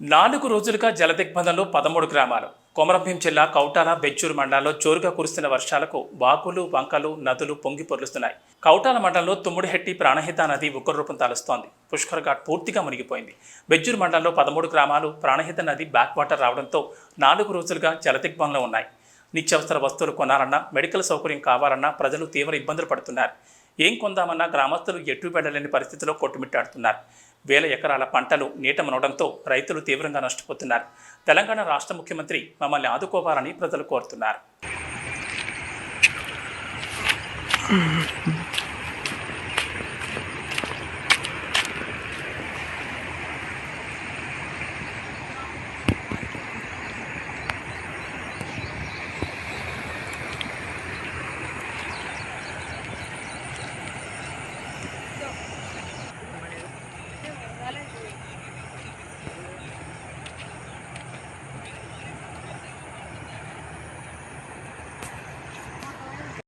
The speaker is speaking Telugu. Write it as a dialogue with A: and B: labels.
A: నాలుగు రోజులుగా జలదిగ్బంధంలో పదమూడు గ్రామాలు. కొమరంభీం జిల్లా కౌటాల బెచ్చూరు మండలాల్లో జోరుగా కురుస్తున్న వర్షాలకు వాకులు వంకలు నదులు పొంగి పొర్లుస్తున్నాయి. కౌటాల మండలంలో తుమ్ముడిహెట్టి ప్రాణహిత నది ఉగ్ర రూపం తలుస్తోంది. పుష్కర్ ఘాట్ పూర్తిగా మునిగిపోయింది. బెజ్జూరు మండలంలో పదమూడు గ్రామాలు ప్రాణహిత నది బ్యాక్ వాటర్ రావడంతో నాలుగు రోజులుగా జలదిగ్బంధంలో ఉన్నాయి. నిత్యావసర వస్తువులు కొనాలన్నా మెడికల్ సౌకర్యం కావాలన్నా ప్రజలు తీవ్ర ఇబ్బందులు పడుతున్నారు. ఏం కొందామన్నా గ్రామస్తులు ఎటు వెళ్ళలేని పరిస్థితిలో కొట్టుమిట్టాడుతున్నారు. వేల ఎకరాల పంటలు నీటమనవడంతో రైతులు తీవ్రంగా నష్టపోతున్నారు. తెలంగాణ రాష్ట్ర ముఖ్యమంత్రి మమ్మల్ని ఆదుకోవాలని ప్రజలు కోరుతున్నారు.